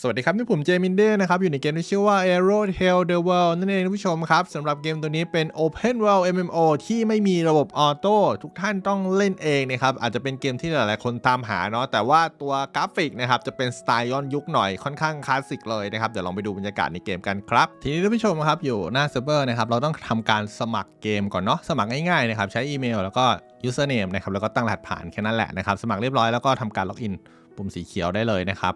สวัสดีครับ นี่ผมเจมินเด้นะครับ อยู่ในเกมที่ชื่อว่า Aero Tail the World นั่นเองท่านผู้ชมครับสำหรับเกมตัวนี้เป็น Open World MMO ที่ไม่มีระบบออโต้ทุกท่านต้องเล่นเองนะครับ อาจจะเป็นเกมที่หลายๆ คนตามหาเนาะแต่ว่าตัวกราฟิกนะครับ จะเป็นสไตล์ย้อนยุคหน่อยค่อนข้างคลาสสิกเลยนะครับ เดี๋ยวลองไปดูบรรยากาศในเกมกันครับ ทีนี้ท่านผู้ชมครับอยู่หน้าเซิร์ฟเวอร์นะครับเราต้องทำการสมัครเกมก่อนเนาะสมัครง่ายๆนะครับใช้อีเมลแล้วก็ username นะครับแล้วก็ตั้งรหัสผ่านแค่นั้นแหละนะครับสมัครเรียบร้อยแล้วก็ทำการล็อกอินปุ่มสีเขียวได้เลยนะครับ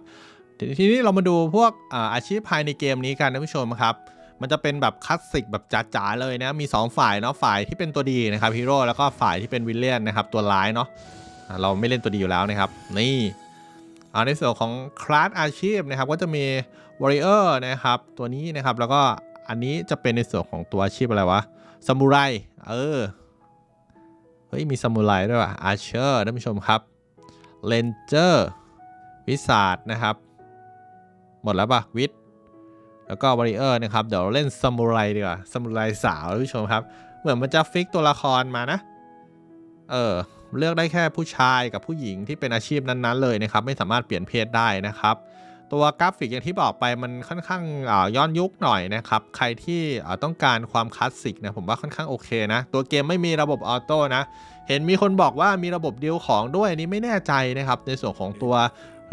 ทีนี้เรามาดูพวกอาอาชีพภายในเกมนี้กันท่านผู้ชมครับ มันจะเป็นแบบคลาสสิกแบบจ๋าๆเลยนะ มี 2 ฝ่ายเนาะฝ่ายที่เป็นตัวดีนะครับฮีโร่แล้วก็ฝ่ายที่เป็นวิลเลียนนะครับตัวร้ายเนาะเราไม่เล่นตัวดีอยู่แล้วนะครับ นี่อ่าในส่วนของคลาสอาชีพนะครับก็จะมีวอริเออร์นะครับตัวนี้นะครับแล้วก็อันนี้จะเป็นในส่วนของตัวอาชีพอะไรวะซามูไรเออเฮ้ยมีซามูไรด้วยว่ะอาเชอร์ท่านผู้ชมครับเลนเจอร์วิสาดนะครับ หมดแล้วปะวิทแล้วก็วอริเออร์นะครับเดี๋ยวเราเล่นซามูไรดีกว่าซามูไรสาวท่านผู้ชมครับ เหมือนมันจะฟิกตัวละครมานะ เออเลือกได้แค่ผู้ชายกับผู้หญิงที่เป็นอาชีพนั้นๆเลยนะครับ ไม่สามารถเปลี่ยนเพศได้นะครับ ตัวกราฟิกอย่างที่บอกไปมันค่อนข้างอ่าย้อนยุคหน่อยนะครับ ใครที่ต้องการความคลาสสิกนะผมว่าค่อนข้างโอเคนะ ตัวเกมไม่มีระบบออโต้นะ เห็นมีคนบอกว่ามีระบบเดีลของด้วยนนี้ไม่แน่ใจนะครับ ในส่วนของตัว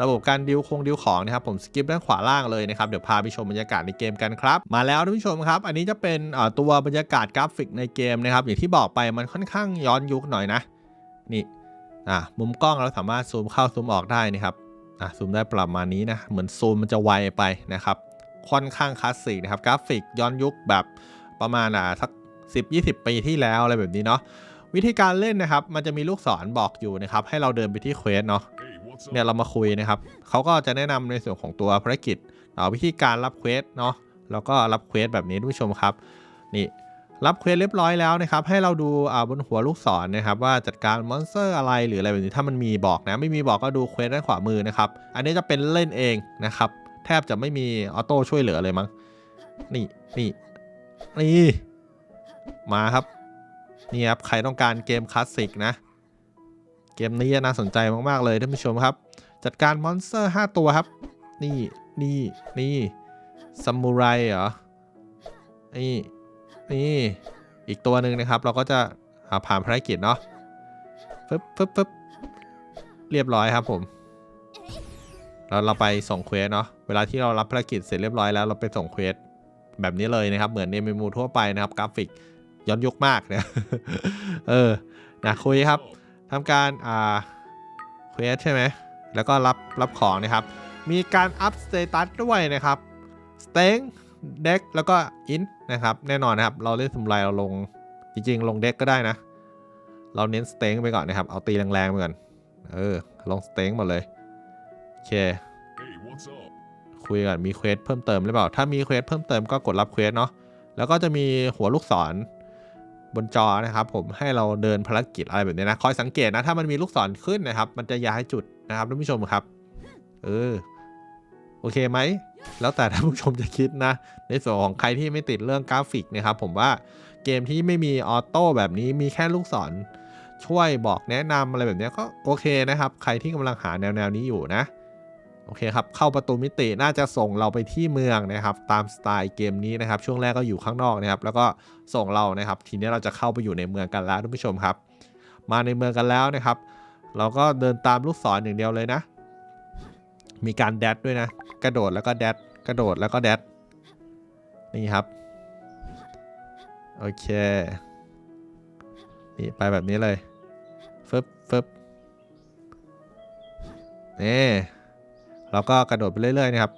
ระบบการดิวคงดิวของนะครับผมสกิปด้านขวาล่างเลยนะครับเดี๋ยวพาไปชมบรรยากาศในเกมกันครับ มาแล้วท่านผู้ชมครับ อันนี้จะเป็นตัวบรรยากาศกราฟิกในเกมนะครับอย่างที่บอกไปมันค่อนข้างย้อนยุคหน่อยนะนี่อะมุมกล้องเราสามารถซูมเข้าซูมออกได้นะครับอะซูมได้ประมาณนี้นะเหมือนซูมมันจะไวไปนะครับค่อนข้างคลาสสิกนะครับกราฟิกย้อนยุคแบบประมาณอะสัก 10-20 ปีที่แล้วอะไรแบบนี้เนาะวิธีการเล่นนะครับ มันจะมีลูกศรบอกอยู่นะครับ ให้เราเดินไปที่เควสเนาะ เนี่ยเรามาคุยนะครับเขาก็จะแนะนำในส่วนของตัวภารกิจเอาวิธีการรับเควสเนาะแล้วก็รับเควสแบบนี้ทุกผู้ชมครับนี่รับเควสเรียบร้อยแล้วนะครับ ให้เราดูาบนหัวลูกศรนะครับ ว่าจัดการมอนสเตอร์อะไรหรืออะไรแบบนี้ถ้ามันมีบอกนะ ไม่มีบอกก็ดูเควสด้านขวามือนะครับ อันนี้จะเป็นเล่นเองนะครับ แทบจะไม่มีออโต้ช่วยเหลือเลยมั้งนี่นี่นี่มาครับนี่ครับใครต้องการเกมคลาสสิกนะ เกมนี้น่าสนใจมากๆเลยท่านผู้ชมครับ จัดการมอนสเตอร์ 5 ตัวครับ นี่นี่นี่ซามูไรเหรอ นี่นี่อีกตัวหนึ่งนะครับ เราก็จะาผ่านภารกิจเนาะฟึบฟึบฟึบเรียบร้อยครับผมเราเราไปส่งเควสเนาะ เวลาที่เรารับภารกิจเสร็จเรียบร้อยแล้วเราไปส่งเควสแบบนี้เลยนะครับ เหมือนในเมมูทั่วไปนะครับกราฟิกย้อนยุคมากเนี่ย เออ นะคุยครับ ทำการอ่าเควสใช่ไหมแล้วก็รับรับของนะครับ มีการอัพสเตตัสด้วยนะครับสเต็งเด็กแล้วก็อินนะครับ แน่นอนนะครับ เราเล่นสมุไรเราลงจริงๆ ลงเด็กก็ได้นะ เราเน้นสเต็งไปก่อนนะครับ เอาตีแรงๆไปก่อนเออ ลงสเต็งหมดเลยโอเค Hey, what's up? คุยกันมีเควสเพิ่มเติมหรือเปล่า ถ้ามีเควสเพิ่มเติมก็กดรับเควสเนาะแล้วก็จะมีหัวลูกศร บนจอนะครับผมให้เราเดินภารกิจอะไรแบบนี้นะ คอยสังเกตนะ ถ้ามันมีลูกศรขึ้นนะครับ มันจะย้ายจุดนะครับท่านผู้ชมครับ เออ โอเคไหม แล้วแต่ท่านผู้ชมจะคิดนะ ในส่วนของใครที่ไม่ติดเรื่องกราฟิกนะครับ ผมว่าเกมที่ไม่มีออโต้แบบนี้มีแค่ลูกศรช่วยบอกแนะนำอะไรแบบนี้ก็โอเคนะครับ ใครที่กำลังหาแนวแนวนี้อยู่นะ โอเคครับ เข้าประตูมิติน่าจะส่งเราไปที่เมืองนะครับ ตามสไตล์เกมนี้นะครับ ช่วงแรกก็อยู่ข้างนอกนะครับ แล้วก็ส่งเรานะครับ ทีนี้เราจะเข้าไปอยู่ในเมืองกันแล้วท่านผู้ชมครับ มาในเมืองกันแล้วนะครับ เราก็เดินตามลูกศรอย่างเดียวเลยนะ มีการแดดด้วยนะ กระโดดแล้วก็แดดกระโดดแล้วก็แดดนี่ครับ โอเค นี่ไปแบบนี้เลยฟึบฟึบนี่ เราก็กระโดดไปเรื่อยๆนะครับ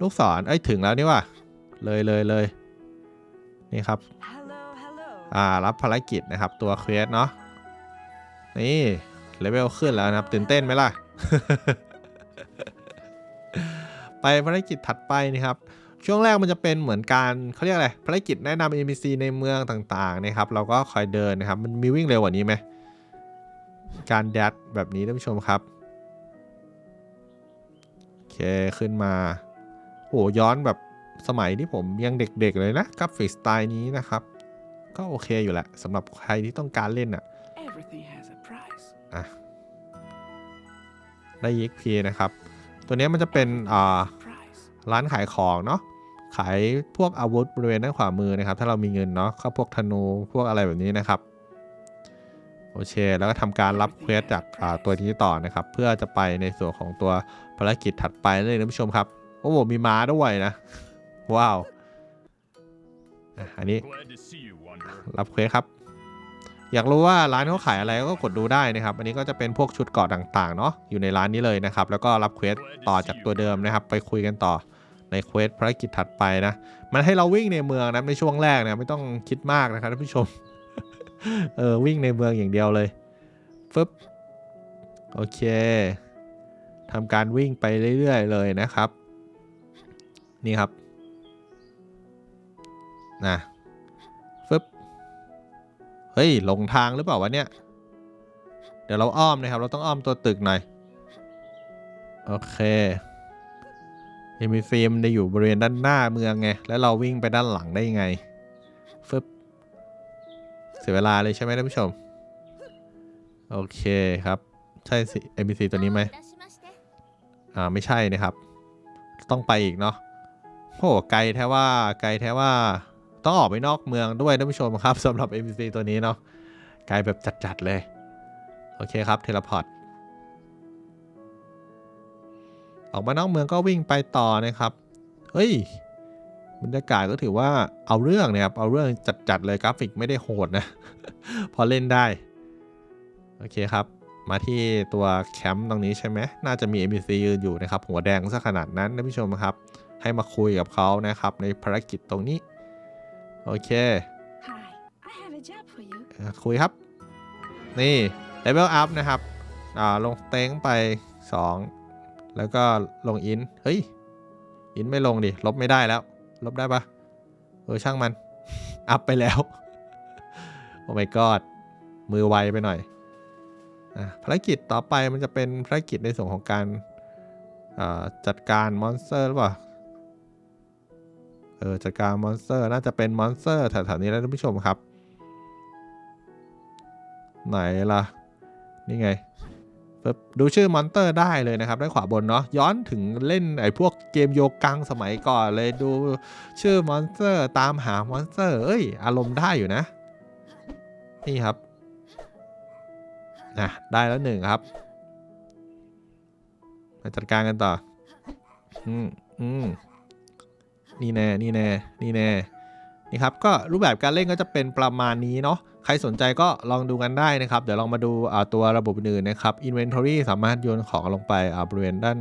ลูกศรเอ้ยถึงแล้วนี่ว่ะเลยเลยเลยนี่ครับ Hello, hello. อ่ารับภารกิจนะครับตัวเควสเนาะนี่เลเวลขึ้นแล้วนะครับตื่นเต้นไหมล่ะ ไปภารกิจถัดไปนะครับช่วงแรกมันจะเป็นเหมือนการเขาเรียกอะไรภารกิจแนะนำ NPC ในเมืองต่างๆนะครับเราก็คอยเดินนะครับ มันมีวิ่งเร็วกว่านี้ไหมการแดดแบบนี้ท่านผู้ชมครับโอ เคขึ้นมาโหย้อนแบบสมัยที่ผมยังเด็กๆเลยนะกราฟิกสไตล์นี้นะครับ ก็โอเคอยู่แหละสำหรับใครที่ต้องการเล่นอะ Everything has a price. อะได้ EXP นะครับ ตัวเนี้ยมันจะเป็นอ่า Price. ร้านขายของเนาะขายพวกอาวุธบริเวณด้านขวามือนะครับ ถ้าเรามีเงินเนาะเข้าพวกธนูพวกอะไรแบบนี้นะครับ โอเค แล้วก็ทำการรับเควสจากตัวนี้ต่อนะครับ เพื่อจะไปในส่วนของตัวภารกิจถัดไปเลยนะผู้ชมครับโอ้โหมีม้าด้วยนะ ว้าวอันนี้รับเควสครับ อยากรู้ว่าร้านเขาขายอะไรก็กดดูได้นะครับ อันนี้ก็จะเป็นพวกชุดเกาะต่างๆเนาะอยู่ในร้านนี้เลยนะครับ แล้วก็รับเควสต่อจากตัวเดิมนะครับ ไปคุยกันต่อในเควสภารกิจถัดไปนะ มันให้เราวิ่งในเมืองนะในช่วงแรกนะไม่ต้องคิดมากนะครับท่านผู้ชม เออวิ่งในเมืองอย่างเดียวเลยฟึบโอเคทำการวิ่งไปเรื่อยๆเลยนะครับ นี่ครับนะฟึบเฮ้ยหลงทางหรือเปล่าวะเนี่ยเดี๋ยวเราอ้อมนะครับ เราต้องอ้อมตัวตึกหน่อย โอเคเอมิซีมได้อยู่บริเวณด้านหน้าเมืองไง แล้วเราวิ่งไปด้านหลังได้ยังไง สียเวลาเลยใช่ไหมท่านผู้ชม โอเคครับ ใช่สิ NPC ตัวนี้ไหมอ่าไม่ใช่นะครับ ต้องไปอีกเนาะโหไกลแท้ว่าไกลแท้ว่าต้องออกไปนอกเมืองด้วยท่านผู้ชมครับสำหรับ NPC ตัวนี้เนาะไกลแบบจัดๆเลย โอเคครับเทเลพอร์ตออกมานอกเมืองก็วิ่งไปต่อนะครับ เฮ้ย บรรยากาศก็ถือว่าเอาเรื่องนะครับ เอาเรื่องจัดๆเลยกราฟิกไม่ได้โหดนะ พอเล่นได้ โอเคครับ มาที่ตัวแคมป์ตรงนี้ใช่ไหมน่าจะมี NPC ยืนอยู่นะครับ หัวแดงซะขนาดนั้นท่านผู้ชมครับ ให้มาคุยกับเขานะครับ ในภารกิจตรงนี้ โอเค Hi, I have a job for you. อะคุยครับ นี่เลเวลอัพนะครับ อ่า ลงสเต็งไป 2 แล้วก็ลงอิน เฮ้ย อินไม่ลงดิ ลบไม่ได้แล้ว ลบได้ปะเออช่างมัน อัพไปแล้ว โอ้ my god มือไวไปหน่อยอะภารกิจต่อไปมันจะเป็นภารกิจในส่วนของการอ่าจัดการมอนสเตอร์หรือเปล่า เออจัดการมอนสเตอร์น่าจะเป็นมอนสเตอร์แถวๆนี้แล้วท่านผู้ชมครับ ไหนล่ะ นี่ไง ดูชื่อมอนเตอร์ได้เลยนะครับด้านขวาบนเนาะย้อนถึงเล่นไอ้พวกเกมโยกังสมัยก่อนเลยดูชื่อมอนสเตอร์ตามหามอนสเตอร์เอ้ย อารมณ์ได้อยู่นะ นี่ครับนะได้แล้วหนึ่งครับ มาจัดการกันต่อ อืมอืมนี่แน่นี่แน่นี่แน่นี่ครับก็รูปแบบการเล่นก็จะเป็นประมาณนี้เนาะ ใครสนใจก็ลองดูกันได้นะครับ เดี๋ยวลองมาดูอ่าตัวระบบอื่นนะครับ Inventory สามารถโยนของลงไปอ่าบริเวณด้าน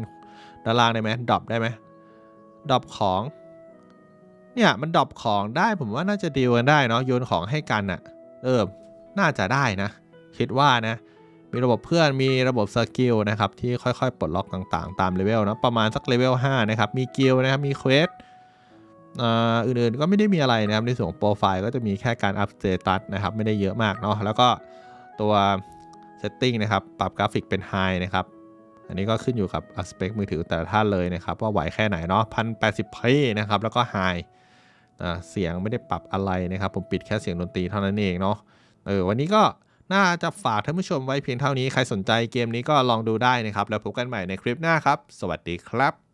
ด้านล่างได้ไหมดรอปได้ไหมดรอปของ เนี่ยมันดรอปของได้ผมว่าน่าจะดีลกันได้เนาะโยนของให้กันอะ่ะเออน่าจะได้นะ คิดว่านะมีระบบเพื่อนมีระบบสกิลนะครับที่ค่อยๆ ปลดล็อกต่างๆ ตามเลเวลนะประมาณสักเลเวล5นะครับมีกิลนะครับมีเควส อื่นๆก็ไม่ได้มีอะไรนะครับในส่วนของโปรไฟล์ก็จะมีแค่การอัพสเตตัสนะครับไม่ได้เยอะมากเนาะแล้วก็ตัว Setting นะครับปรับกราฟิกเป็น High นะครับอันนี้ก็ขึ้นอยู่กับสเปคมือถือแต่ละท่านเลยนะครับว่าไหวแค่ไหนเนาะพันแปดสิบพนะครับแล้วก็ High เสียงไม่ได้ปรับอะไรนะครับ ผมปิดแค่เสียงดนตรีเท่านั้นเองเนาะเออวันนี้ก็น่าจะฝากท่านผู้ชมไว้เพียงเท่านี้ใครสนใจเกมนี้ก็ลองดูได้นะครับ แล้วพบกันใหม่ในคลิปหน้าครับ สวัสดีครับ